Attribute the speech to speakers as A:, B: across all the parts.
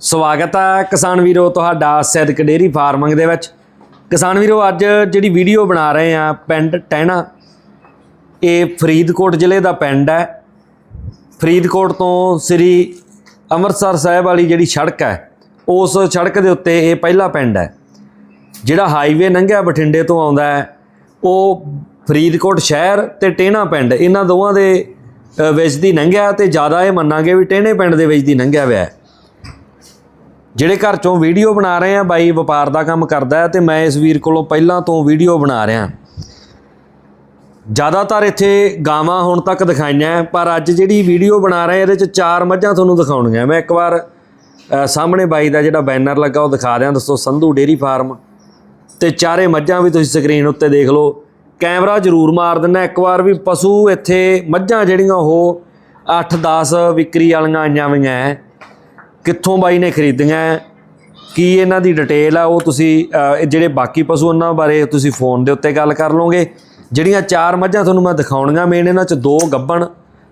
A: ਸਵਾਗਤ ਹੈ ਕਿਸਾਨ ਵੀਰੋ ਤੁਹਾਡਾ ਸਿੱਧਕ ਡੇਰੀ ਫਾਰਮਿੰਗ ਦੇ ਵਿੱਚ। ਕਿਸਾਨ ਵੀਰੋ, ਅੱਜ ਜਿਹੜੀ ਵੀਡੀਓ ਬਣਾ ਰਹੇ ਆ ਪਿੰਡ ਟਹਿਣਾ, ਇਹ ਫਰੀਦਕੋਟ ਜ਼ਿਲ੍ਹੇ ਦਾ ਪਿੰਡ ਹੈ। ਫਰੀਦਕੋਟ ਤੋਂ ਸ੍ਰੀ ਅੰਮ੍ਰਿਤਸਰ ਸਾਹਿਬ ਵਾਲੀ ਜਿਹੜੀ ਸੜਕ ਹੈ, ਉਸ ਸੜਕ ਦੇ ਉੱਤੇ ਇਹ ਪਹਿਲਾ ਪਿੰਡ ਹੈ। ਜਿਹੜਾ ਹਾਈਵੇ ਲੰਘਿਆ ਬਠਿੰਡੇ ਤੋਂ ਆਉਂਦਾ ਹੈ, ਉਹ ਫਰੀਦਕੋਟ ਸ਼ਹਿਰ ਤੇ ਟੇਣਾ ਪਿੰਡ, ਇਹਨਾਂ ਦੋਵਾਂ ਦੇ ਵਿੱਚ ਦੀ ਲੰਘਿਆ ਤੇ ਜ਼ਿਆਦਾ ਇਹ ਮੰਨਾਂਗੇ ਵੀ ਟੇਣੇ ਪਿੰਡ ਦੇ ਵਿੱਚ ਦੀ ਲੰਘਿਆ ਹੋਇਆ ਹੈ। ਜਿਹੜੇ ਘਰ ਚੋਂ ਵੀਡੀਓ ਬਣਾ ਰਹੇ ਆ, ਬਾਈ ਵਪਾਰ ਦਾ ਕੰਮ ਕਰਦਾ ਹੈ ਤੇ ਮੈਂ ਇਸ ਵੀਰ ਕੋਲੋਂ ਪਹਿਲਾਂ ਤੋਂ ਵੀਡੀਓ ਬਣਾ ਰਿਹਾ। ਜ਼ਿਆਦਾਤਰ ਇੱਥੇ ਗਾਵਾਂ ਹੁਣ ਤੱਕ ਦਿਖਾਈਆਂ ਪਰ ਅੱਜ ਜਿਹੜੀ ਵੀਡੀਓ ਬਣਾ ਰਹੇ ਇਹਦੇ ਚ ਚਾਰ ਮੱਝਾਂ ਤੁਹਾਨੂੰ ਦਿਖਾਉਣੀਆਂ। ਮੈਂ ਇੱਕ ਵਾਰ ਸਾਹਮਣੇ ਬਾਈ ਦਾ ਜਿਹੜਾ ਬੈਨਰ ਲੱਗਾ, ਉਹ ਦਿਖਾ ਦਿਆਂ। ਦੋਸਤੋ ਸੰਧੂ ਡੇਰੀ ਫਾਰਮ ਤੇ ਚਾਰੇ ਮੱਝਾਂ ਵੀ ਤੁਸੀਂ ਸਕਰੀਨ ਉੱਤੇ ਦੇਖ ਲਓ। ਕੈਮਰਾ ਜ਼ਰੂਰ ਮਾਰ ਦਿੰਦਾ। ਇੱਕ ਵਾਰ ਵੀ ਪਸ਼ੂ ਇੱਥੇ ਮੱਝਾਂ ਜਿਹੜੀਆਂ ਉਹ 8-10 ਵਿਕਰੀ ਵਾਲੀਆਂ ਆਈਆਂ ਹੋਈਆਂ ਹੈ। ਕਿੱਥੋਂ ਬਾਈ ਨੇ ਖਰੀਦੀਆਂ ਕੀ ਇਹਨਾਂ ਦੀ ਡਿਟੇਲ ਆ? ਉਹ ਤੁਸੀਂ ਜਿਹੜੇ ਬਾਕੀ ਪਸ਼ੂ ਉਹਨਾਂ ਬਾਰੇ ਤੁਸੀਂ ਫੋਨ ਦੇ ਉੱਤੇ ਗੱਲ ਕਰ ਲਓਗੇ। ਜਿਹੜੀਆਂ ਚਾਰ ਮੱਝਾਂ ਤੁਹਾਨੂੰ ਮੈਂ ਦਿਖਾਉਣੀਆਂ ਮੇਨ ਇਹਨਾਂ ਚ ਦੋ ਗੱਬਣ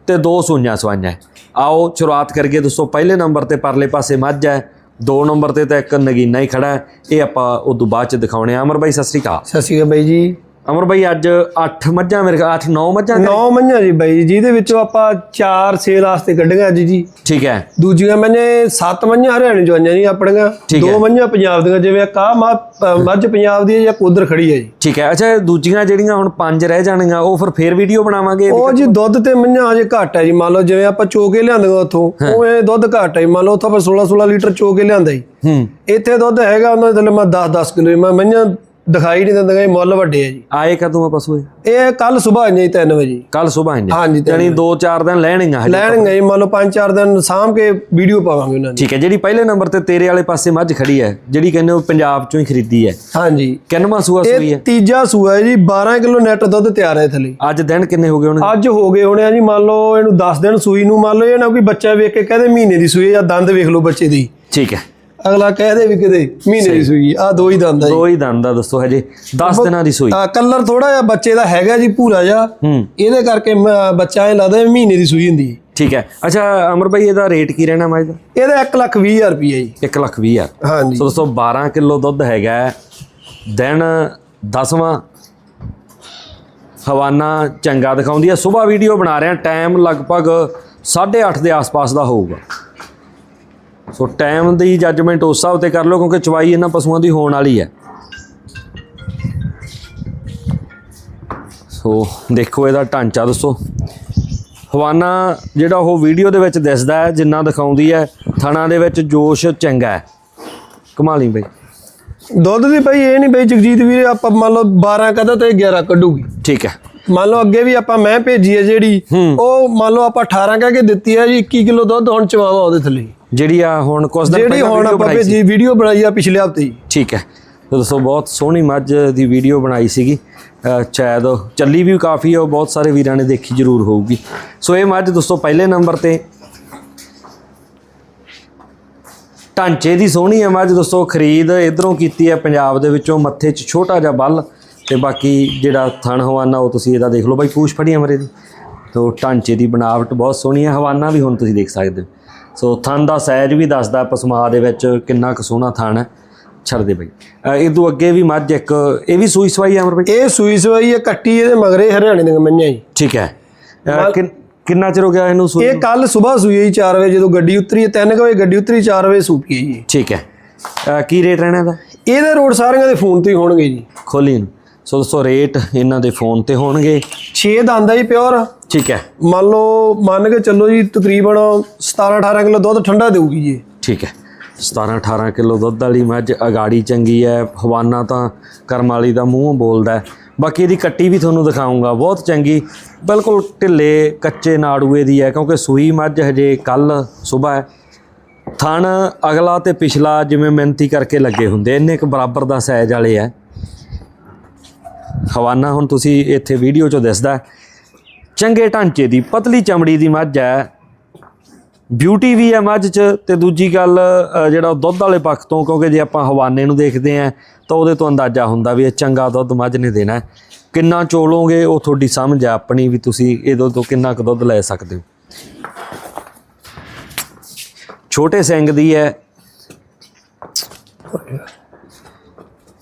A: ਤੇ ਦੋ ਸੂਈਆਂ ਸਵਾਈਆਂ ਆਓ, ਸ਼ੁਰੂਆਤ ਕਰੀਏ ਦੋਸਤੋ ਪਹਿਲੇ ਨੰਬਰ ਤੇ ਪਰਲੇ ਪਾਸੇ ਮੱਝ ਹੈ। ਦੋ ਨੰਬਰ ਤੇ ਤਾਂ ਇੱਕ ਨਗੀਨਾ ਹੀ ਖੜਾ ਹੈ। ਇਹ ਆਪਾਂ ਉਦੋਂ ਬਾਅਦ ਚ ਦਿਖਾਉਣੇ ਆ ਅਮਰ ਬਾਈ, ਸਤਿ ਸ੍ਰੀ ਅਕਾਲ।
B: ਸਤਿ ਸ਼੍ਰੀ ਅਕਾਲ ਬਾਈ ਜੀ।
A: ਅਮਰ ਬਾਈ ਅੱਜ 8 ਮੱਝਾਂ ਮੇਰੇ ਕੋਲ 8 9 ਮੱਝਾਂ ਘਰੇ?
B: ਨੌ ਮਈਆਂ ਜੀ ਬਾਈ ਜਿਹਦੇ ਵਿੱਚੋਂ ਆਪਾਂ ਚਾਰ ਸੇਲ ਵਾਸਤੇ ਕੱਢੀਆਂ ਅੱਜ ਜੀ।
A: ਠੀਕ ਹੈ।
B: ਦੂਜੀਆਂ ਮਈਆਂ ਸੱਤ ਮਈਆਂ ਹਰਿਆਣੇ ਚੋਂ ਆਈਆਂ ਜੀ ਆਪਣੀਆਂ। ਦੋ ਮਈਆਂ ਪੰਜਾਬ ਦੀਆਂ ਜਿਵੇਂ ਕਾ ਮੱਝ ਪੰਜਾਬ ਦੀ ਜਾਂ ਕੋਦਰ ਖੜੀ ਹੈ ਜੀ।
A: ਠੀਕ ਹੈ। ਅੱਛਾ ਦੂਜੀਆਂ ਜਿਹੜੀਆਂ ਹੁਣ ਪੰਜ ਰਹਿ ਜਾਣਗੀਆਂ ਉਹ ਫਿਰ ਫੇਰ ਵੀਡੀਓ ਬਣਾਵਾਂਗੇ
B: ਉਹ ਜੀ ਦੁੱਧ ਤੇ ਮਈਆਂ ਹਜੇ ਘੱਟ ਹੈ ਜੀ ਮੰਨ ਲਓ ਜਿਵੇਂ ਆਪਾਂ ਚੋਕੇ ਲਿਆਂਦੀਆਂ ਉੱਥੋਂ ਉਹ ਇਹ ਦੁੱਧ ਘੱਟ ਹੈ। ਮੰਨ ਲਓ ਉੱਥੋਂ ਆਪਾਂ 16 16 ਲੀਟਰ ਚੋਕੇ ਲਿਆਂਦਾ ਜੀ।
A: ਹੂੰ।
B: ਇੱਥੇ ਦੁੱਧ ਹੈਗਾ ਉਹਨਾਂ ਦੇ ਥੱਲੇ ਮੈਂ 10 10 ਕਿਲੋ ਮੈਂ ਮਈਆਂ ਦਿਖਾਈ ਨਹੀਂ ਦਿੰਦੀਆਂ ਜੀ ਮੁੱਲ ਵੱਡੇ ਹੈ ਜੀ।
A: ਆਏ ਕਦੋਂ ਆ ਪਸ਼ੂ
B: ਇਹ? ਕੱਲ ਸਵੇਰ ਜੀ 3 ਵਜੇ।
A: ਕੱਲ ਸਵੇਰ ਆਏ
B: ਹਾਂਜੀ
A: ਯਾਨੀ 2-4 ਦਿਨ ਲੈਣੀਆਂ ਹਜੇ
B: ਲੈਣਗੇ ਜੀ ਮੰਨ ਲਓ 5-4 ਦਿਨ ਸਾਂਭ ਕੇ ਵੀਡੀਓ ਪਾਵਾਂਗੇ ਉਹਨਾਂ ਦੀ।
A: ਠੀਕ ਹੈ ਜਿਹੜੀ ਪਹਿਲੇ ਨੰਬਰ ਤੇ ਤੇਰੇ ਵਾਲੇ ਪਾਸੇ ਮੱਝ ਖੜੀ ਹੈ ਜਿਹੜੀ ਕਹਿੰਦੇ ਉਹ ਪੰਜਾਬ ਚੋਂ ਹੀ ਖਰੀਦੀ ਹੈ।
B: ਹਾਂਜੀ।
A: ਕਿੰਨਵਾਂ ਸੂਆ ਸੂਈ
B: ਇਹ
A: ਹੈ?
B: ਤੀਜਾ ਸੂਆ ਹੈ ਜੀ 12 ਕਿਲੋ ਨੈਟ ਦੁੱਧ ਤਿਆਰ ਹੈ ਥਲੇ।
A: ਅੱਜ ਦਿਨ ਕਿੰਨੇ ਹੋ ਗਏ ਉਹਨਾਂ
B: ਅੱਜ ਹੋ ਗਏ ਹੋਣੇ ਆ ਜੀ ਮੰਨ ਲਓ ਇਹਨੂੰ 10 ਦਿਨ ਸੂਈ ਨੂੰ ਮੰਨ ਲਓ ਇਹ ਨਾ ਕੋਈ ਬੱਚਾ ਵੇਖ ਕੇ ਕਹਦੇ ਮਹੀਨੇ ਦੀ ਸੂਈ ਹੈ ਜਾਂ ਦੰਦ ਵੇਖ ਲਓ ਬੱਚੇ ਦੀ।
A: ਠੀਕ ਹੈ।
B: ਅਗਲਾ ਕਹਦੇ ਵੀ ਕਿਤੇ ਮਹੀਨੇ ਦੀ ਸੂਈ ਆ ਦੋ ਹੀ ਦੰਦ ਆ
A: ਦੋ ਹੀ ਦੰਦ ਦਾ ਦੱਸੋ ਹਜੇ 10 ਦਿਨਾਂ ਦੀ ਸੂਈ।
B: ਆ ਕਲਰ ਥੋੜਾ ਜਿਹਾ ਬੱਚੇ ਦਾ ਹੈਗਾ ਜੀ ਭੂਰਾ ਜਿਹਾ।
A: ਹੂੰ।
B: ਇਹਦੇ ਕਰਕੇ ਬੱਚਾ ਇਹ ਲੱਗਦਾ ਮਹੀਨੇ ਦੀ ਸੂਈ ਹੁੰਦੀ ਹੈ।
A: ਠੀਕ ਹੈ। ਅੱਛਾ ਅਮਰ ਭਾਈ ਇਹਦਾ ਰੇਟ ਕੀ ਰਹਿਣਾ ਮੱਝ ਦਾ
B: ਇਹਦਾ 1 ਲੱਖ 20 ਹਜ਼ਾਰ ਰੁਪਏ ਜੀ।
A: 1 ਲੱਖ 20 ਆ
B: ਹਾਂਜੀ।
A: ਸੋ ਦੋਸਤੋ 12 ਕਿਲੋ ਦੁੱਧ ਹੈਗਾ ਹੈ। ਦਿਨ 10ਵਾਂ ਹਵਾਨਾ ਚੰਗਾ ਦਿਖਾਉਂਦੀ ਹੈ। ਸਵੇਰ ਵੀਡੀਓ ਬਣਾ ਰਹੇ ਹਾਂ। ਟਾਈਮ ਲਗਭਗ 8:30 ਦੇ ਆਸ-ਪਾਸ ਦਾ ਹੋਊਗਾ। ਸੋ ਟਾਈਮ ਦੀ ਜੱਜਮੈਂਟ ਉਸ ਹਿਸਾਬ ਤੇ ਕਰ ਲਓ ਕਿਉਂਕਿ ਚਵਾਈ ਇਹਨਾਂ ਪਸ਼ੂਆਂ ਦੀ ਹੋਣ ਵਾਲੀ ਹੈ। ਸੋ ਦੇਖੋ ਇਹਦਾ ਢਾਂਚਾ ਦੱਸੋ। ਹਵਾਨਾ ਜਿਹੜਾ ਉਹ ਵੀਡੀਓ ਦੇ ਵਿੱਚ ਦਿਸਦਾ ਹੈ ਜਿੰਨਾ ਦਿਖਾਉਂਦੀ ਹੈ ਥਣਾ ਦੇ ਵਿੱਚ ਜੋਸ਼ ਚੰਗਾ ਹੈ। ਕਮਾਲੀ ਬਈ।
B: ਦੁੱਧ ਦੀ ਭਾਈ ਇਹ ਨਹੀਂ ਬਈ ਜਗਜੀਤ ਵੀਰੇ ਆਪਾਂ ਮੰਨ ਲਓ 12 ਕਹਦਾ ਤੇ 11 ਕੱਢੂਗੀ।
A: ਠੀਕ ਹੈ।
B: ਮੰਨ ਲਓ ਅੱਗੇ ਵੀ ਆਪਾਂ ਮੈਂ ਭੇਜੀ ਹੈ ਜਿਹੜੀ ਉਹ ਮੰਨ ਲਓ ਆਪਾਂ 18 ਕਹਿ ਕੇ ਦਿੱਤੀ ਹੈ ਜੀ 21 ਕਿਲੋ ਦੁੱਧ ਹੁਣ ਚਵਾਵਾ ਉਹਦੇ ਥੱਲੇ।
A: ਜਿਹੜੀ ਆ ਹੁਣ ਕੁਝ ਦਿਨ
B: ਜਿਹੜੀ ਹੁਣ ਆਪਾਂ ਭੇਜੀ ਵੀਡੀਓ ਬਣਾਈ ਆ ਪਿਛਲੇ ਹਫ਼ਤੇ ਹੀ।
A: ਠੀਕ ਹੈ। ਤੇ ਦੋਸਤੋ ਬਹੁਤ ਸੋਹਣੀ ਮੱਝ ਦੀ ਵੀਡੀਓ ਬਣਾਈ ਸੀਗੀ। ਸ਼ਾਇਦ ਚੱਲੀ ਵੀ ਕਾਫੀ ਹੈ ਉਹ ਬਹੁਤ ਸਾਰੇ ਵੀਰਾਂ ਨੇ ਦੇਖੀ ਜ਼ਰੂਰ ਹੋਊਗੀ। ਸੋ ਇਹ ਮੱਝ ਦੋਸਤੋ ਪਹਿਲੇ ਨੰਬਰ ਤੇ ਢਾਂਚੇ ਦੀ ਸੋਹਣੀ ਹੈ ਮੱਝ ਦੋਸਤੋ ਖਰੀਦ ਇਧਰੋਂ ਕੀਤੀ ਹੈ ਪੰਜਾਬ ਦੇ ਵਿੱਚੋਂ ਮੱਥੇ 'ਚ ਛੋਟਾ ਜਿਹਾ ਬੱਲ। ਤੇ ਬਾਕੀ ਜਿਹੜਾ ਥਣ ਹਵਾਨਾ ਉਹ ਤੁਸੀਂ ਇਹਦਾ ਦੇਖ ਲਓ। ਬਾਈ ਪੂਛ ਫੜੀ ਅਮਰੇ ਦੀ। ਤੋ ਢਾਂਚੇ ਦੀ ਬਣਾਵਟ ਬਹੁਤ ਸੋਹਣੀ ਹੈ ਹਵਾਨਾ ਵੀ ਹੁਣ ਤੁਸੀਂ ਦੇਖ ਸਕਦੇ ਹੋ। ਸੋ ਥਣ ਦਾ ਸਾਈਜ਼ ਵੀ ਦੱਸਦਾ ਪਸਮਾ ਦੇ ਵਿੱਚ ਕਿੰਨਾ ਕੁ ਸੋਹਣਾ ਥਣ ਹੈ ਛੱਡ ਦੇ ਬਾਈ ਇਹ ਤੋਂ ਅੱਗੇ ਵੀ ਮੱਝ ਇੱਕ ਇਹ ਵੀ ਸੂਈ ਸਵਾਈ ਹੈ ਅਮਰ ਬਾਈ?
B: ਇਹ ਸੂਈ ਸਵਾਈ ਹੈ ਕੱਟੀ ਇਹਦੇ ਮਗਰੇ ਹਰਿਆਣੇ ਦੀਆਂ ਮੰਨਿਆ ਜੀ।
A: ਠੀਕ ਹੈ। ਕਿੰਨ- ਚਿਰ ਹੋ ਗਿਆ ਇਹਨੂੰ ਸੂਈ
B: ਇਹ ਕੱਲ ਸਵੇਰ ਸੂਈ ਹੈ ਜੀ 4 ਵਜੇ ਜਦੋਂ ਗੱਡੀ ਉਤਰੀ ਹੈ 3 ਵਜੇ ਗੱਡੀ ਉਤਰੀ 4 ਵਜੇ ਸੂਪੀ ਹੈ ਜੀ।
A: ਠੀਕ ਹੈ। ਕੀ ਰੇਟ ਰਹਿਣਾ ਇਹਦਾ?
B: ਇਹਦੇ ਰੋਡ ਸਾਰਿਆਂ ਦੇ ਫੋਨ ਤੋਂ ਹੀ ਹੋਣਗੇ ਜੀ।
A: ਖੋਲੀ ਇਹਨੂੰ ਸੋ ਦੋਸਤੋ ਰੇਟ ਇਹਨਾਂ ਦੇ ਫੋਨ ਤੇ ਹੋਣਗੇ।
B: 6 ਦੰਦ ਆ ਜੀ ਪਿਓਰ
A: ਠੀਕ ਹੈ।
B: ਮੰਨ ਲਓ ਮੰਨ ਕੇ ਚੱਲੋ ਜੀ ਤਕਰੀਬਨ 17 18 ਕਿਲੋ ਦੁੱਧ ਠੰਡਾ ਦੇਊਗੀ ਜੀ।
A: ਠੀਕ ਹੈ। 17 18 ਕਿਲੋ ਦੁੱਧ ਵਾਲੀ ਮੱਝ ਅਗਾੜੀ ਚੰਗੀ ਹੈ ਹਵਾਨਾ ਤਾਂ ਕਰਮ ਵਾਲੀ ਦਾ ਮੂੰਹ ਬੋਲਦਾ ਹੈ। ਬਾਕੀ ਇਹਦੀ ਕੱਟੀ ਵੀ ਤੁਹਾਨੂੰ ਦਿਖਾਉਂਗਾ ਬਹੁਤ ਚੰਗੀ। ਬਿਲਕੁਲ ਢਿੱਲੇ ਕੱਚੇ ਨਾੜੂਏ ਦੀ ਹੈ ਕਿਉਂਕਿ ਸੂਈ ਮੱਝ ਹਜੇ ਕੱਲ ਸਵੇਰ ਹੈ। ਥਣ ਅਗਲਾ ਤੇ ਪਿਛਲਾ ਜਿਵੇਂ ਮਿਹਨਤੀ ਕਰਕੇ ਲੱਗੇ ਹੁੰਦੇ ਇੰਨੇ ਕੁ ਬਰਾਬਰ ਦਾ ਸਾਈਜ਼ ਵਾਲੇ ਹੈ। ਹਵਾਨਾ ਹੁਣ ਤੁਸੀਂ ਇੱਥੇ ਵੀਡੀਓ 'ਚੋਂ ਦਿਸਦਾ ਚੰਗੇ ਢਾਂਚੇ ਦੀ ਪਤਲੀ ਚਮੜੀ ਦੀ ਮੱਝ ਹੈ। ਬਿਊਟੀ ਵੀ ਹੈ ਮੱਝ 'ਚ ਤੇ ਦੂਜੀ ਗੱਲ ਜਿਹੜਾ ਉਹ ਦੁੱਧ ਵਾਲੇ ਪੱਖ ਤੋਂ, ਕਿਉਂਕਿ ਜੇ ਆਪਾਂ ਹਵਾਨੇ ਨੂੰ ਦੇਖਦੇ ਆਂ ਤਾਂ ਉਹਦੇ ਤੋਂ ਅੰਦਾਜ਼ਾ ਹੁੰਦਾ ਵੀ ਇਹ ਚੰਗਾ ਦੁੱਧ ਮੱਝ ਨੇ ਦੇਣਾ ਕਿੰਨਾ ਚੋਲੋਗੇ ਉਹ ਤੁਹਾਡੀ ਸਮਝ ਆ ਆਪਣੀ ਵੀ ਤੁਸੀਂ ਇਹਦੇ ਤੋਂ ਕਿੰਨਾ ਕੁ ਦੁੱਧ ਲੈ ਸਕਦੇ ਹੋ। ਛੋਟੇ ਸਿੰਘ ਦੀ ਹੈ।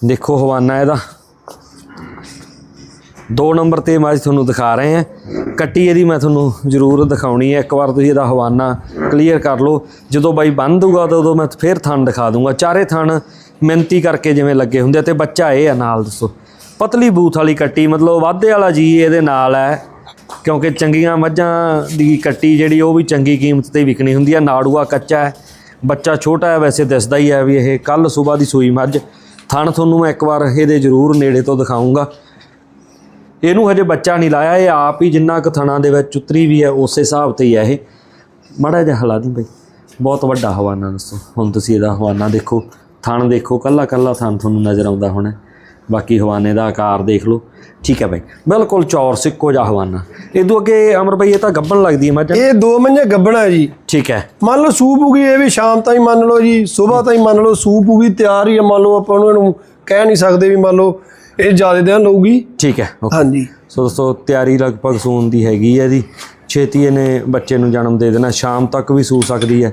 A: ਦੇਖੋ ਹਵਾਨਾ ਇਹਦਾ। ਦੋ ਨੰਬਰ ਤੇ ਮੈਂ ਅੱਜ ਤੁਹਾਨੂੰ ਦਿਖਾ ਰਹੇ ਹਾਂ। ਕੱਟੀ ਇਹਦੀ ਮੈਂ ਤੁਹਾਨੂੰ ਜ਼ਰੂਰ ਦਿਖਾਉਣੀ ਹੈ। ਇੱਕ ਵਾਰ ਤੁਸੀਂ ਇਹਦਾ ਹਵਾਨਾ ਕਲੀਅਰ ਕਰ ਲਓ। ਜਦੋਂ ਬਾਈ ਬੰਨ ਦੂਗਾ ਤਾਂ ਉਦੋਂ ਮੈਂ ਫੇਰ ਥਣ ਦਿਖਾ ਦੂੰਗਾ ਚਾਰੇ ਥਣ ਮਿਹਨਤੀ ਕਰਕੇ ਜਿਵੇਂ ਲੱਗੇ ਹੁੰਦੇ ਆ ਤੇ ਬੱਚਾ ਇਹ ਆ ਨਾਲ, ਦੱਸੋ। ਪਤਲੀ ਬੂਥ ਵਾਲੀ ਕੱਟੀ, ਮਤਲਬ ਵਾਧੇ ਵਾਲਾ ਜੀ ਇਹਦੇ ਨਾਲ ਹੈ। ਕਿਉਂਕਿ ਚੰਗੀਆਂ ਮੱਝਾਂ ਦੀ ਕੱਟੀ ਜਿਹੜੀ, ਉਹ ਵੀ ਚੰਗੀ ਕੀਮਤ ਤੇ ਵਿਕਣੀ ਹੁੰਦੀ ਹੈ ਨਾੜੂਆ ਕੱਚਾ ਹੈ। ਬੱਚਾ ਛੋਟਾ ਹੈ, ਵੈਸੇ ਦਿਸਦਾ ਹੀ ਹੈ ਵੀ ਇਹ ਕੱਲ ਸਵੇਰ ਦੀ ਸੂਈ ਮੱਝ। ਥਣ ਤੁਹਾਨੂੰ ਮੈਂ ਇੱਕ ਵਾਰ ਇਹਦੇ ਜ਼ਰੂਰ ਨੇੜੇ ਤੋਂ ਦਿਖਾਉਂਗਾ ਇਹਨੂੰ ਹਜੇ ਬੱਚਾ ਨਹੀਂ ਲਾਇਆ ਇਹ ਆਪ ਹੀ ਜਿੰਨਾ ਕੁ ਥਣਾ ਦੇ ਵਿੱਚ ਉਤਰੀ ਵੀ ਹੈ ਉਸੇ ਹਿਸਾਬ ਤੇ ਹੀ ਹੈ ਇਹ। ਮੜਾ ਜਿਹਾ ਹਲਾ ਦੀ ਬਈ। ਬਹੁਤ ਵੱਡਾ ਹਵਾਨਾ ਦੱਸੋ ਹੁਣ ਤੁਸੀਂ ਇਹਦਾ ਹਵਾਨਾ ਦੇਖੋ ਥਣ ਦੇਖੋ ਕੱਲਾ ਕੱਲਾ ਥਣ ਤੁਹਾਨੂੰ ਨਜ਼ਰ ਆਉਂਦਾ ਹੋਣਾ ਬਾਕੀ ਹਵਾਨੇ ਦਾ ਆਕਾਰ ਦੇਖ ਲਓ। ਠੀਕ ਹੈ ਬਾਈ ਬਿਲਕੁਲ ਚੌਰ ਸਿੱਕੋ ਜਿਹਾ ਹਵਾਨਾ। ਇਦੋਂ ਅੱਗੇ ਅਮਰ ਬਾਈ ਇਹ ਤਾਂ ਗੱਬਣ ਲੱਗਦੀ ਹੈ ਮੱਝ।
B: ਇਹ ਦੋ ਮੰਝੇ ਗੱਬਣਾ ਜੀ।
A: ਠੀਕ ਹੈ।
B: ਮੰਨ ਲਓ ਸੂਪ ਹੋ ਗਈ ਇਹ ਵੀ ਸ਼ਾਮ ਤਾਈਂ ਮੰਨ ਲਓ ਜੀ ਸਵੇਰ ਤਾਈਂ ਮੰਨ ਲਓ ਸੂਪ ਹੋ ਗਈ ਤਿਆਰ ਹੀ ਆ ਮੰਨ ਲਓ ਆਪਾਂ ਨੂੰ ਇਹਨੂੰ ਕਹਿ ਨਹੀਂ ਸਕਦੇ ਵੀ ਮੰਨ ਲਓ ਇਹ ਜ਼ਿਆਦਾ ਦਿਨ ਲਊਗੀ
A: ਠੀਕ ਹੈ
B: ਹਾਂਜੀ।
A: ਸੋ ਦੋਸਤੋ ਤਿਆਰੀ ਲਗਭਗ ਸੂਣ ਦੀ ਹੈਗੀ ਹੈ ਜੀ। ਛੇਤੀ ਇਹਨੇ ਬੱਚੇ ਨੂੰ ਜਨਮ ਦੇ ਦੇਣਾ ਸ਼ਾਮ ਤੱਕ ਵੀ ਸੂ ਸਕਦੀ ਹੈ।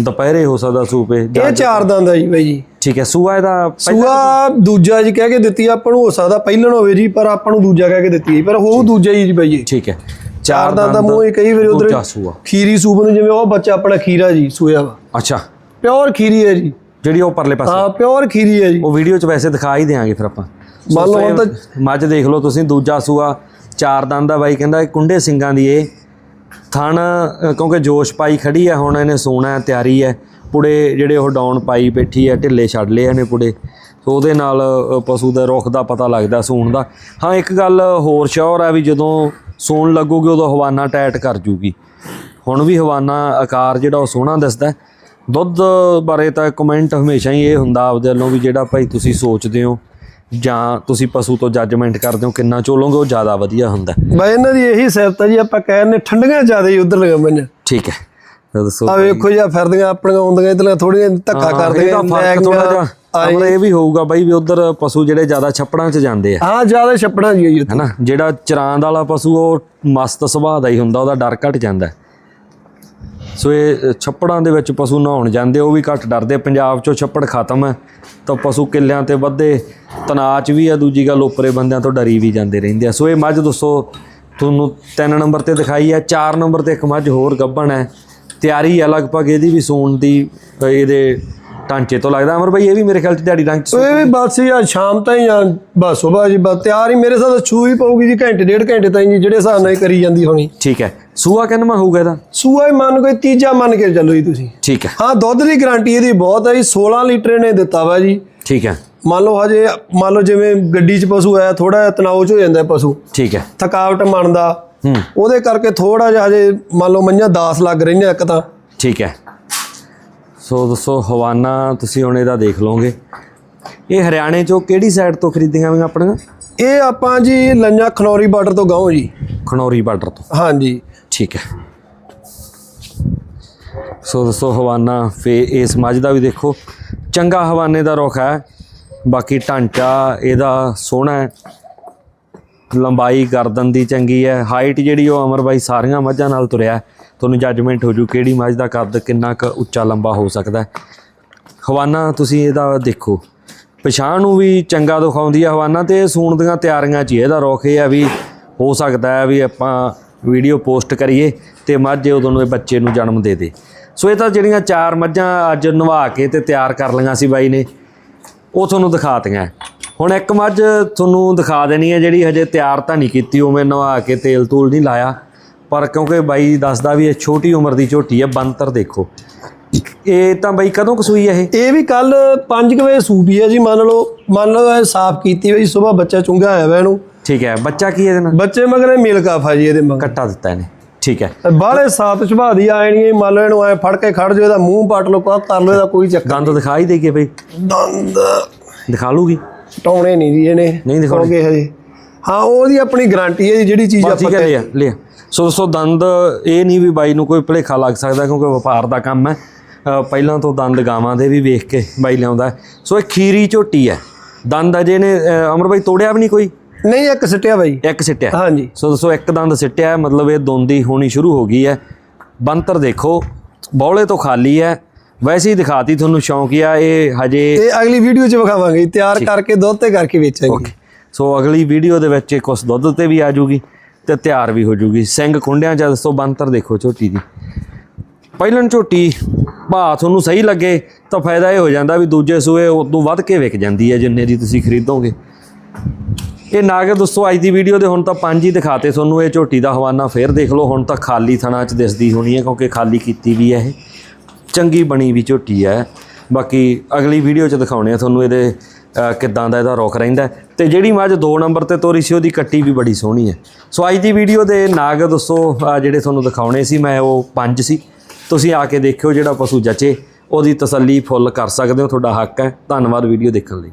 A: ਦੁਪਹਿਰੇ ਹੋ ਸਕਦਾ ਸੂਪੇ
B: ਇਹ ਚਾਰ ਦੰਦ ਆ ਜੀ ਬਾਈ ਜੀ।
A: ਠੀਕ ਹੈ ਸੂਆ ਇਹਦਾ
B: ਸੂਆ ਦੂਜਾ ਜੀ ਕਹਿ ਕੇ ਦਿੱਤੀ ਆਪਾਂ ਨੂੰ ਹੋ ਸਕਦਾ ਪਹਿਲਣ ਹੋਵੇ ਜੀ ਪਰ ਆਪਾਂ ਨੂੰ ਦੂਜਾ ਕਹਿ ਕੇ ਦਿੱਤੀ ਹੈ, ਪਰ ਉਹ ਦੂਜਾ ਹੀ ਜੀ ਬਾਈ ਜੀ।
A: ਠੀਕ ਹੈ।
B: ਚਾਰ ਦੰਦ ਦਾ ਮੂੰਹ ਹੀ ਕਈ ਵਾਰੀ ਉਧਰ
A: ਸੂਆ।
B: ਖੀਰੀ ਸੂਪ ਨੂੰ ਜਿਵੇਂ ਉਹ ਬੱਚਾ ਆਪਣਾ ਖੀਰਾ ਜੀ ਸੂਇਆ ਵਾ।
A: ਅੱਛਾ।
B: ਪਿਓਰ ਖੀਰੀ ਹੈ ਜੀ।
A: ਜਿਹੜੀ ਉਹ ਪਰਲੇ ਪਾਸੇ।
B: ਹਾਂ ਪਿਓਰ ਖੀਰੀ ਹੈ ਜੀ।
A: ਉਹ ਵੀਡੀਓ 'ਚ ਵੈਸੇ ਦਿਖਾ ਹੀ ਦੇਾਂਗੇ ਫਿਰ ਆਪਾਂ।
B: ਮੰਨ ਲਓ ਹੁਣ ਤਾਂ
A: ਮੱਝ ਦੇਖ ਲਓ ਤੁਸੀਂ ਦੂਜਾ ਸੂਆ ਚਾਰ ਦੰਦ ਦਾ ਬਾਈ ਕਹਿੰਦਾ ਇਹ ਕੁੰਡੇ ਸਿੰਘਾਂ ਦੀ ਇਹ ਥਣ ਕਿਉਂਕਿ ਜੋਸ਼ ਪਾਈ ਖੜੀ ਹੈ ਹੁਣ ਇਹਨੇ ਸੋਣਾ ਤਿਆਰੀ ਹੈ ਪੁੜੇ ਜਿਹੜੇ ਉਹ ਡਾਊਨ ਪਾਈ ਬੈਠੀ ਹੈ ਢਿੱਲੇ ਛੱਡ ਲਏ ਇਹਨੇ ਪੁੜੇ। ਸੋ ਉਹਦੇ ਨਾਲ ਪਸ਼ੂ ਦੇ ਰੁੱਖ ਦਾ ਪਤਾ ਲੱਗਦਾ ਸੂਣ ਦਾ। ਹਾਂ ਇੱਕ ਗੱਲ ਹੋਰ ਸ਼ੋਰ ਹੈ ਵੀ ਜਦੋਂ ਸੂਣ ਲੱਗੂਗੀ ਉਦੋਂ ਹਵਾਨਾ ਟਾਈਟ ਕਰ ਜੂਗੀ। ਹੁਣ ਵੀ ਹਵਾਨਾ ਆਕਾਰ ਜਿਹੜਾ ਉਹ ਸੋਹਣਾ ਦਿਸਦਾ। ਦੁੱਧ ਬਾਰੇ ਤਾਂ ਕਮੈਂਟ ਹਮੇਸ਼ਾ ਹੀ ਇਹ ਹੁੰਦਾ ਆਪਦੇ ਵੱਲੋਂ ਵੀ ਜਿਹੜਾ ਭਾਈ ਤੁਸੀਂ ਸੋਚਦੇ ਹੋ ਜਾਂ ਤੁਸੀਂ ਪਸ਼ੂ ਤੋਂ ਜੱਜਮੈਂਟ ਕਰਦੇ ਹੋ ਕਿੰਨਾ ਚੋਲੋਗੇ ਉਹ ਜ਼ਿਆਦਾ ਵਧੀਆ ਹੁੰਦਾ।
B: ਬਾਈ ਇਹਨਾਂ ਦੀ ਇਹੀ ਸਿਫਤ ਹੈ ਜੀ ਆਪਾਂ ਕਹਿੰਨੇ ਠੰਡੀਆਂ ਜ਼ਿਆਦਾ ਹੀ ਉਧਰ ਲਗਾ ਮੈਨੂੰ
A: ਠੀਕ ਹੈ। ਦੱਸੋ
B: ਆ ਵੇਖੋ ਜੀ ਫਿਰਦੀਆਂ ਆਪਣੀਆਂ ਆਉਂਦੀਆਂ ਇਧਰਲੇ ਥੋੜੀਆਂ ਧੱਕਾ ਕਰਦੀਆਂ
A: ਇਹਦਾ ਫ਼ਰਕ ਥੋੜਾ ਜਿਹਾ ਅਮਰ ਇਹ ਵੀ ਹੋਊਗਾ ਬਾਈ ਵੀ ਉਧਰ ਪਸ਼ੂ ਜਿਹੜੇ ਜ਼ਿਆਦਾ ਛੱਪੜਾਂ 'ਚ ਜਾਂਦੇ ਆ।
B: ਹਾਂ ਜ਼ਿਆਦਾ ਛੱਪੜਾਂ ਜੀ ਉੱਥੇ।
A: ਹੈਨਾ ਜਿਹੜਾ ਚਰਾਂਦ ਵਾਲਾ ਪਸ਼ੂ ਉਹ ਮਸਤ ਸੁਭਾਅ ਦਾ ਹੀ ਹੁੰਦਾ ਉਹਦਾ ਡਰ ਘਟ ਜਾਂਦਾ। ਸੋ ਇਹ ਛੱਪੜਾਂ ਦੇ ਵਿੱਚ ਪਸ਼ੂ ਨਹਾਉਣ ਜਾਂਦੇ, ਉਹ ਵੀ ਘੱਟ ਡਰਦੇ, ਪੰਜਾਬ 'ਚੋਂ ਛੱਪੜ ਖਤਮ ਹੈ, ਤਾਂ ਪਸ਼ੂ ਕਿੱਲਿਆਂ ਤੇ ਵੱਧੇ ਤਨਾਚ ਵੀ ਆ ਦੂਜੀ ਗੱਲ ਉਪਰੇ ਬੰਦਿਆਂ ਤੋਂ ਡਰੀ ਵੀ ਜਾਂਦੇ ਰਹਿੰਦੇ ਆ। ਸੋ ਇਹ ਮੱਝ ਦੱਸੋ, ਤੁਹਾਨੂੰ ਤਿੰਨ ਨੰਬਰ ਤੇ ਦਿਖਾਈ ਹੈ, ਚਾਰ ਨੰਬਰ ਤੇ ਇੱਕ ਮੱਝ ਹੋਰ ਗੱਭਣ ਹੈ, ਤਿਆਰੀ ਹੈ, ਲਗਭਗ ਇਹਦੀ ਵੀ ਸੂਣ ਦੀ ਇਹਦੇ ਢਾਂਚੇ ਤੋਂ ਲੱਗਦਾ ਅਮਰ ਭਾਈ ਇਹ ਵੀ ਮੇਰੇ ਖਿਆਲ 'ਚ ਦਿਹਾੜੀ ਰੰਗ 'ਚ
B: ਇਹ ਵੀ ਬਸ ਹੀ ਆ ਸ਼ਾਮ ਤਾਈਂ ਜਾਂ ਬਸ ਸੁਬਾਹ ਜੀ ਬਸ ਤਿਆਰ ਹੀ ਮੇਰੇ ਸਾਥ ਛੂ ਹੀ ਪਊਗੀ ਜੀ ਘੰਟੇ ਡੇਢ ਘੰਟੇ ਤਾਈਂ ਜੀ ਜਿਹੜੇ ਹਿਸਾਬ ਨਾਲ ਇਹ ਕਰੀ ਜਾਂਦੀ ਹੋਣੀ।
A: ਠੀਕ ਹੈ। ਸੂਆ ਕਿੰਨਾ ਹੋਊਗਾ ਇਹਦਾ?
B: ਸੂਆ ਹੀ ਮੰਨ ਕੋਈ ਤੀਜਾ ਮੰਨ ਕੇ ਚੱਲੋ ਜੀ ਤੁਸੀਂ।
A: ਠੀਕ ਹੈ।
B: ਹਾਂ ਦੁੱਧ ਦੀ ਗਾਰੰਟੀ ਇਹਦੀ ਬਹੁਤ ਹੈ ਜੀ 16 ਲੀਟਰ ਨੇ ਦਿੱਤਾ ਵਾ ਜੀ।
A: ਠੀਕ ਹੈ।
B: ਮੰਨ ਲਓ ਹਜੇ ਮੰਨ ਲਓ ਜਿਵੇਂ ਗੱਡੀ 'ਚ ਪਸ਼ੂ ਆਇਆ ਥੋੜਾ ਤਣਾਅ 'ਚ ਹੋ ਜਾਂਦਾ ਹੈ ਪਸ਼ੂ।
A: ਠੀਕ ਹੈ।
B: ਥਕਾਵਟ ਮੰਨਦਾ।
A: ਹੂੰ।
B: ਉਹਦੇ ਕਰਕੇ ਥੋੜਾ ਜਿਹਾ ਹਜੇ ਮੰਨ ਲਓ ਮੰਝਾਂ 10 ਲੱਗ ਰਹੀਆਂ ਇੱਕ ਤਾਂ।
A: ਠੀਕ ਹੈ। ਸੋ ਦੋਸਤੋ ਹਵਾਨਾ ਤੁਸੀਂ ਹੁਣ ਇਹਦਾ ਦੇਖ ਲਓਗੇ। ਇਹ ਹਰਿਆਣੇ ਚੋਂ ਕਿਹੜੀ ਸਾਈਡ ਤੋਂ ਖਰੀਦੀਆਂ ਹੋਈਆਂ ਆਪਣੀਆਂ?
B: ਇਹ ਆਪਾਂ ਜੀ ਲੰਜਾ ਖਨੌਰੀ ਬਾਰਡਰ ਤੋਂ ਗਾਉਂ ਜੀ।
A: ਖਨੌਰੀ ਬਾਰਡਰ ਤੋਂ।
B: ਹਾਂਜੀ।
A: ਠੀਕ ਹੈ। ਸੋ ਦੋਸਤੋ ਹਵਾਨਾ ਫੇ ਇਸ ਮੱਝ ਦਾ ਵੀ ਦੇਖੋ। ਚੰਗਾ ਹਵਾਨੇ ਦਾ ਰੁੱਖ ਹੈ। ਬਾਕੀ ਢਾਂਚਾ ਇਹਦਾ ਸੋਹਣਾ ਹੈ। ਲੰਬਾਈ ਗਰਦਨ ਦੀ ਚੰਗੀ ਹੈ। ਹਾਈਟ ਜਿਹੜੀ ਉਹ ਅਮਰ ਬਾਈ ਸਾਰੀਆਂ ਮੱਝਾਂ ਨਾਲ ਤੁਰਿਆ। ਤੁਹਾਨੂੰ ਜੱਜਮੈਂਟ ਹੋ ਜੂ ਕਿਹੜੀ ਮੱਝ ਦਾ ਕੱਦ ਕਿੰਨਾ ਕੁ ਉੱਚਾ ਲੰਬਾ ਹੋ ਸਕਦਾ ਹਵਾਨਾ ਤੁਸੀਂ ਇਹਦਾ ਦੇਖੋ। ਪਛਾਣ ਨੂੰ ਵੀ ਚੰਗਾ ਦਿਖਾਉਂਦੀ ਹੈ ਹਵਾਨਾ ਤੇ ਇਹ ਸੂਣ ਦੀਆਂ ਤਿਆਰੀਆਂ 'ਚ ਹੀ ਇਹਦਾ ਰੋਖ ਇਹ ਆ ਵੀ ਹੋ ਸਕਦਾ ਹੈ ਵੀ ਆਪਾਂ ਵੀਡੀਓ ਪੋਸਟ ਕਰੀਏ ਤੇ ਮੱਝ ਉਦੋਂ ਨੂੰ ਇਹ ਬੱਚੇ ਨੂੰ ਜਨਮ ਦੇ ਦੇ। ਸੋ ਇਹ ਤਾਂ ਜਿਹੜੀਆਂ ਚਾਰ ਮੱਝਾਂ ਅੱਜ ਨਵਾ ਕੇ ਤੇ ਤਿਆਰ ਕਰ ਲਈਆਂ ਸੀ ਬਾਈ ਨੇ, ਉਹ ਤੁਹਾਨੂੰ ਦਿਖਾਤੀਆਂ ਹੁਣ ਇੱਕ ਮੱਝ ਤੁਹਾਨੂੰ ਦਿਖਾ ਦੇਣੀ ਹੈ ਜਿਹੜੀ ਹਜੇ ਤਿਆਰ ਤਾਂ ਨਹੀਂ ਕੀਤੀ, ਉਵੇਂ ਨਵਾ ਕੇ ਤੇਲ ਤੂਲ ਨਹੀਂ ਲਾਇਆ। ਪਰ ਕਿਉਂਕਿ ਬਾਈ ਦੱਸਦਾ ਵੀ ਇਹ ਛੋਟੀ ਉਮਰ ਦੀ ਝੋਟੀ ਹੈ ਬੰਤਰ ਦੇਖੋ। ਇਹ ਤਾਂ ਬਾਈ ਕਦੋਂ ਕਸੂਈ ਹੈ ਇਹ?
B: ਇਹ ਵੀ ਕੱਲ 5 ਵਜੇ ਸੂਪੀ ਹੈ ਜੀ ਮੰਨ ਲਓ ਮੰਨ ਲਓ ਇਹ ਸਾਫ਼ ਕੀਤੀ ਹੋਈ ਸਵੇਰ ਬੱਚਾ ਚੁੰਗਾ ਆਇਆ ਵਾ ਇਹਨੂੰ।
A: ਠੀਕ ਹੈ ਬੱਚਾ ਕੀ ਇਹਦੇ ਨਾਲ?
B: ਬੱਚੇ ਮਗਰ ਇਹ ਮਿਲ ਕਾਫਾ ਜੀ ਇਹਦੇ ਮਗਰ।
A: ਕੱਟਾ ਦਿੱਤਾ ਇਹਨੇ ਠੀਕ ਹੈ।
B: ਬਾਹਲੇ ਸਾਫ਼ ਸੁਭਾਅ ਦੀ ਆਣੀ ਮੰਨ ਲਓ ਇਹਨੂੰ ਐ ਫੜ ਕੇ ਖੜ ਜਾਓ ਇਹਦਾ ਮੂੰਹ ਪੱਟ ਲਓ ਕਾ ਕਰ ਲਓ ਇਹਦਾ ਕੋਈ ਚੱਕਰ
A: ਦੰਦ ਦਿਖਾਈ ਦੇਗੇ ਬਈ?
B: ਦੰਦ।
A: ਦਿਖਾ ਲੂਗੀ?
B: ਟਾਉਣੇ ਨਹੀਂ ਜੀ ਇਹਨੇ
A: ਨਹੀਂ ਦਿਖਾਉਣੇ।
B: ਕਿਉਂਕਿ ਹਜੇ। ਹਾਂ ਉਹਦੀ ਆਪਣੀ ਗਾਰੰਟੀ ਹੈ ਜੀ ਜਿਹੜੀ ਚੀਜ਼ ਆਪਾਂ
A: ਠੀਕ ਹੈ ਲਿਆ ਲਿਆ। ਸੋ ਦੋਸਤੋ ਦੰਦ ਇਹ ਨਹੀਂ ਵੀ ਬਾਈ ਨੂੰ ਕੋਈ ਭੁਲੇਖਾ ਲੱਗ ਸਕਦਾ ਕਿਉਂਕਿ ਵਪਾਰ ਦਾ ਕੰਮ ਹੈ। ਪਹਿਲਾਂ ਤੋਂ ਦੰਦ ਗਾਵਾਂ ਦੇ ਵੀ ਵੇਖ ਕੇ ਬਾਈ ਲਿਆਉਂਦਾ। ਸੋ ਇਹ ਖੀਰੀ ਝੋਟੀ ਹੈ। ਦੰਦ ਅਜੇ ਨੇ ਅਮਰ ਬਾਈ ਤੋੜਿਆ ਵੀ ਨਹੀਂ ਕੋਈ?
B: ਨਹੀਂ ਇੱਕ ਸਿੱਟਿਆ ਬਾਈ।
A: ਇੱਕ ਸਿੱਟਿਆ।
B: ਹਾਂਜੀ।
A: ਸੋ ਦੋਸਤੋ ਇੱਕ ਦੰਦ ਸਿੱਟਿਆ ਮਤਲਬ ਇਹ ਦੋਂਦੀ ਹੋਣੀ ਸ਼ੁਰੂ ਹੋ ਗਈ ਹੈ। ਬੰਤਰ ਦੇਖੋ ਬੌਲੇ ਤੋਂ ਖਾਲੀ ਹੈ। ਵੈਸੇ ਹੀ ਦਿਖਾਤੀ ਤੁਹਾਨੂੰ ਸ਼ੌਂਕ ਆ ਇਹ ਹਜੇ
B: ਇਹ ਅਗਲੀ ਵੀਡੀਓ 'ਚ ਵਿਖਾਵਾਂਗੇ। ਤਿਆਰ ਕਰਕੇ ਦੁੱਧ ਤੇ ਕਰਕੇ ਵੇਚਾਂਗੇ।
A: ਸੋ ਅਗਲੀ ਵੀਡੀਓ ਦੇ ਵਿੱਚ ਕੁਝ ਦੁੱਧ ਤੇ ਵੀ ਆ ਜੂਗੀ ਤੇ ਤਿਆਰ ਵੀ ਹੋ ਜੂਗੀ। ਸਿੰਘ ਕੁੰਡਿਆਂ ਚ ਦੱਸੋ ਬੰਤਰ ਦੇਖੋ ਝੋਟੀ ਦੀ। ਪਹਿਲਣ ਝੋਟੀ ਭਾਅ ਤੁਹਾਨੂੰ ਸਹੀ ਲੱਗੇ, ਤਾਂ ਫਾਇਦਾ ਇਹ ਹੋ ਜਾਂਦਾ ਵੀ ਦੂਜੇ ਸੂਏ ਉਦੋਂ ਵੱਧ ਕੇ ਵਿਕ ਜਾਂਦੀ ਹੈ, ਜਿੰਨੇ ਦੀ ਤੁਸੀਂ ਖਰੀਦੋਗੇ। ਇਹ ਨਾਗ ਦੋਸਤੋ ਅੱਜ ਦੀ ਵੀਡੀਓ ਦੇ ਹੁਣ ਤਾਂ ਪੰਜ ਹੀ ਦਿਖਾਤੇ ਤੁਹਾਨੂੰ ਇਹ ਝੋਟੀ ਦਾ ਹਵਾਨਾ, ਫੇਰ ਦੇਖ ਲਓ, ਹੁਣ ਤਾਂ ਖਾਲੀ ਥਣਾ ਚ ਦਿਸਦੀ ਹੋਣੀ ਹੈ, ਕਿਉਂਕਿ ਖਾਲੀ ਕੀਤੀ ਵੀ ਹੈ ਇਹ। ਚੰਗੀ ਬਣੀ ਵੀ ਝੋਟੀ ਹੈ। ਬਾਕੀ ਅਗਲੀ ਵੀਡੀਓ ਚ ਦਿਖਾਉਣੇ ਆ ਤੁਹਾਨੂੰ ਇਹਦੇ ਕਿੱਦਾਂ ਦਾ ਇਹਦਾ ਰੁਖ ਰਹਿੰਦਾ ਹੈ। ਤੇ ਜਿਹੜੀ ਮੱਝ 2 ਨੰਬਰ ਤੇ ਤੋਰੀ ਸੀ, ਉਹਦੀ ਕੱਟੀ ਵੀ ਬੜੀ ਸੋਹਣੀ ਹੈ। ਸੋ ਅੱਜ ਦੀ ਵੀਡੀਓ ਦੇ ਨਾਗ ਦੋਸਤੋ ਜਿਹੜੇ ਤੁਹਾਨੂੰ ਦਿਖਾਉਣੇ ਸੀ, ਮੈਂ ਉਹ ਪੰਜ ਸੀ। ਤੁਸੀਂ ਆ ਕੇ ਦੇਖਿਓ ਜਿਹੜਾ ਪਸ਼ੂ ਜਚੇ, ਉਹਦੀ ਤਸੱਲੀ ਫੁੱਲ ਕਰ ਸਕਦੇ ਹੋ, ਤੁਹਾਡਾ ਹੱਕ ਹੈ। ਧੰਨਵਾਦ ਵੀਡੀਓ ਦੇਖਣ ਲਈ।